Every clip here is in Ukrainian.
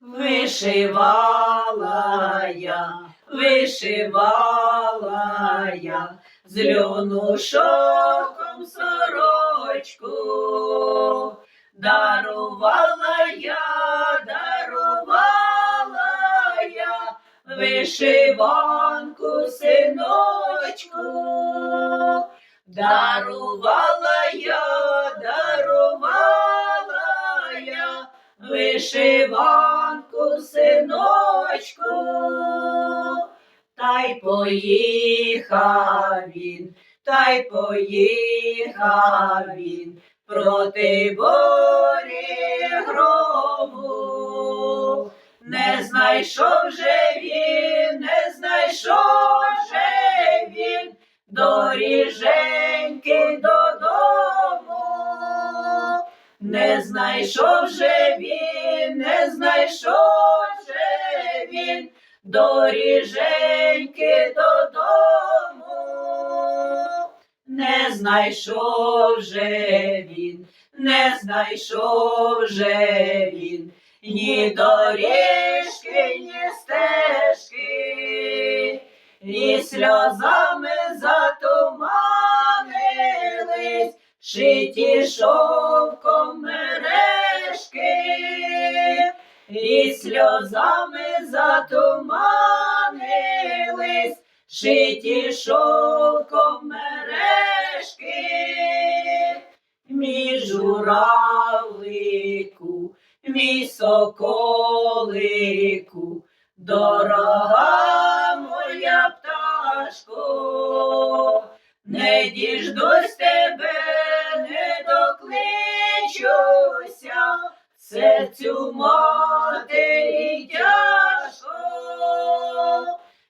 Вишивала я, вишивала я, з льону шовком сорочку. Дарувала я, дарувала я, вишиванку синочку. Дарувала вишиванку синочку. Та й поїхав він, та й поїхав він проти борі грому. Не знайшов же він, не знайшов же він доріженьки додому. Не знайшов же він, не знайшов же він доріженьки додому. Не знайшов же він, не знайшов же він ні доріжки, ні стежки, і сльозами затуманились, шиті шовком сльозами затуманились, шиті шовком мережки, мій журавлику, мій соколику, дорога моя пташко, не діждусь серцю матері тяжко,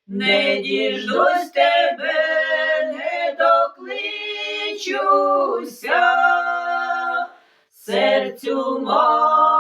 не діждусь тебе, не докличуся, серцю матері